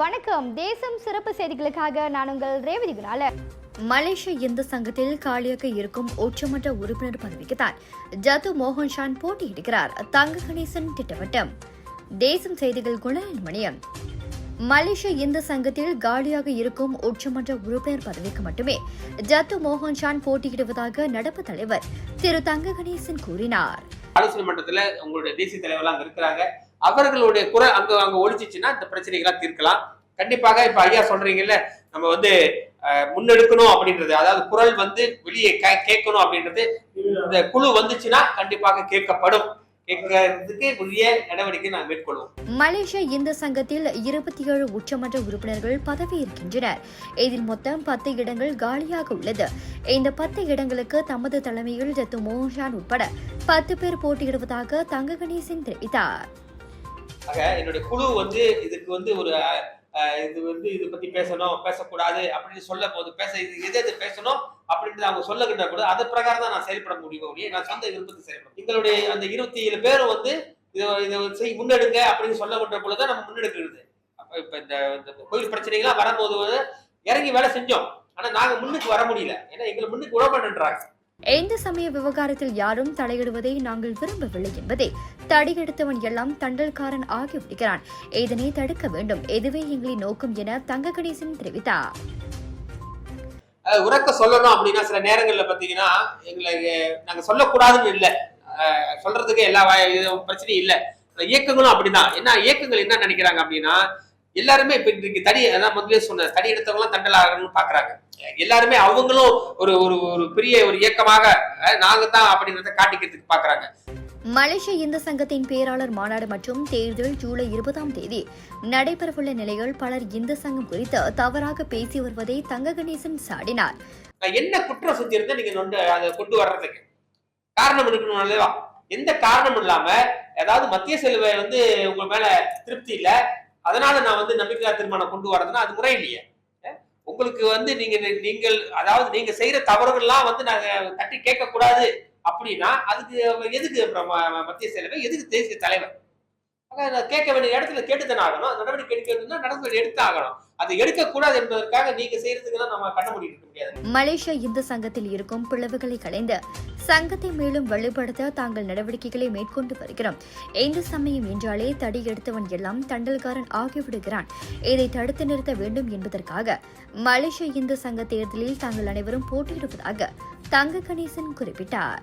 வணக்கம். தேசம் சிறப்பு செய்திகளுக்காக நான் உங்கள் ரேவதி குணால மலேசிய இந்து சங்கத்தில் காலியாக இருக்கும் ஒற்றுமன்ற உறுப்பினர் பதவிக்குத்தான் ஜது மோகன் ஷான் போட்டியிடுகிறார். தங்க கணேசன் திட்டவட்டம். தேசம் செய்திகள் குணலின் மணியம் மலேசிய இந்து சங்கத்தில் காலியாக இருக்கும் உச்சமன்ற உறுப்பினர் பதவிக்கு மட்டுமே ஜத்து மோகன் ஷான் போட்டியிடுவதாக நடப்பு தலைவர் திரு தங்க கணேசன் கூறினார். ஆலோசனை மன்றத்துல உங்களுடைய தேசிய தலைவர்லாம் அங்க இருக்கிறாங்க. அவர்களுடைய குரல் அங்க அங்க ஒழிச்சிச்சுன்னா இந்த பிரச்சனைகளை தீர்க்கலாம். கண்டிப்பாக இப்ப ஐயா சொல்றீங்கல்ல நம்ம வந்து முன்னெடுக்கணும் அப்படின்றது. அதாவது குரல் வந்து வெளியே கே- கேட்கணும் அப்படின்றது. இந்த குழு வந்துச்சுன்னா கண்டிப்பாக கேட்கப்படும். நடவடிக்கை மலேசிய இந்து சங்கத்தில் இருபத்தி ஏழு உச்சமன்ற உறுப்பினர்கள் பதவியேற்கின்றனர். இதில் மொத்தம் பத்து இடங்கள் காலியாக உள்ளது. இந்த பத்து இடங்களுக்கு தமது தலைமையில் ஜத்து மோகன்ஷான் உட்பட பத்து பேர் போட்டியிடுவதாக தங்க கணேசன் தெரிவித்தார். ஆக என்னுடைய குழு வந்து இதுக்கு வந்து ஒரு இது வந்து இது பத்தி பேசணும் பேசக்கூடாது அப்படின்னு சொல்ல போது பேச இது எது எது பேசணும் அப்படின்றது அவங்க சொல்லுகின்ற கூட அது பிரகாரம் தான் நான் செயல்பட முடியும் ஒழிய நான் சொந்த விருப்பத்தை செயல்படும் எங்களுடைய அந்த இருபத்தி ஏழு பேரும் வந்து இதை இதை செய் முன்னெடுங்க அப்படின்னு சொல்லப்பட்ட பொழுது நம்ம முன்னெடுக்கிறது. அப்போ இப்போ இந்த இந்த கோயில் பிரச்சனைகள்லாம் வரும்போது வந்து இறங்கி வேலை செஞ்சோம். ஆனால் நாங்கள் முன்னுக்கு வர முடியல. ஏன்னா எங்களை முன்னுக்கு விட மாட்டேன்றாங்க. எந்த சமய விவகாரத்தில் யாரும் தலையிடுவதை நாங்கள் விரும்பவில்லை என்பதை. தடியெடுத்தவன் எல்லாம் தண்டல்காரன் ஆகிவிடுகிறான் இதனை தடுக்க வேண்டும்? எதுவே எங்களின் நோக்கம் என தங்க கணேசன் தெரிவித்தார் உறக்க சொல்லணும் அப்படின்னா சில நேரங்கள்ல பாத்தீங்கன்னா எங்களை நாங்க சொல்லக்கூடாதுன்னு இல்லை. அஹ் சொல்றதுக்கு எல்லா பிரச்சனையும் இல்லை. இயக்கங்களும் அப்படிதான். என்ன இயக்கங்கள் என்ன நினைக்கிறாங்க அப்படின்னா எல்லாருமே இப்ப இன்னைக்கு தடி அதான் முதல்ல சொன்ன தடி எடுத்தவங்களாம் தண்டல் ஆகணும்னு பாக்குறாங்க. எல்லாருமே அவங்களும் ஒரு ஒரு ஒரு பெரிய ஒரு இயக்கமாக நாங்க தான் அப்படின்றத காட்டிக்கிறதுக்கு பாக்குறாங்க. மலேசிய இந்து சங்கத்தின் பேராளர் மாநாடு மற்றும் தேர்தல் ஜூலை இருபதாம் தேதி நடைபெறவுள்ள நிலையில் பலர் இந்து சங்கம் குறித்து தவறாக பேசி வருவதை தங்க கணேசன் சாடினார் என்ன குற்றம் செஞ்சிருந்தேன் நீங்க அதை கொண்டு வர்றதுக்கு. காரணம் இருக்கணும் அல்லவா? எந்த காரணமும் இல்லாம ஏதாவது மத்திய செலவை வந்து உங்க மேல திருப்தி இல்ல அதனால நான் வந்து நம்பிக்கையா தீர்மானம் கொண்டு வரதுன்னா அது முறை இல்லையா உங்களுக்கு வந்து நீங்க நீங்கள் அதாவது நீங்க செய்யற தவறுகள்லாம் வந்து நாங்க தட்டி கேட்க கூடாது அப்படின்னா அதுக்கு எதுக்கு அப்புறம் மத்திய செயலவை எதுக்கு தேசிய தலைவர்? கேட்க வேண்டிய இடத்துல கேட்டுத்தானே ஆகணும் நடவடிக்கை எடுக்க வேண்டியதுன்னா நடவடிக்கை எடுத்தாகணும். அதை எடுக்கக்கூடாது என்பதற்காக நீங்க செய்யறதுக்கெல்லாம் நம்ம கண்ண முடிக்க முடியாது. மலேசியா இந்து சங்கத்தில் இருக்கும் பிளவுகளை களைந்து சங்கத்தை மேலும் வலுப்படுத்த தாங்கள் நடவடிக்கைகளை மேற்கொண்டு வருகிறோம். இந்து சமயம் என்றாலே தடி எடுத்தவன் எல்லாம் தண்டல்காரன் ஆகிவிடுகிறான். இதை தடுத்து நிறுத்த வேண்டும் என்பதற்காக மலேசிய இந்து சங்க தேர்தலில் தாங்கள் அனைவரும் போட்டியிடுவதாக தங்க கணேசன் குறிப்பிட்டார்.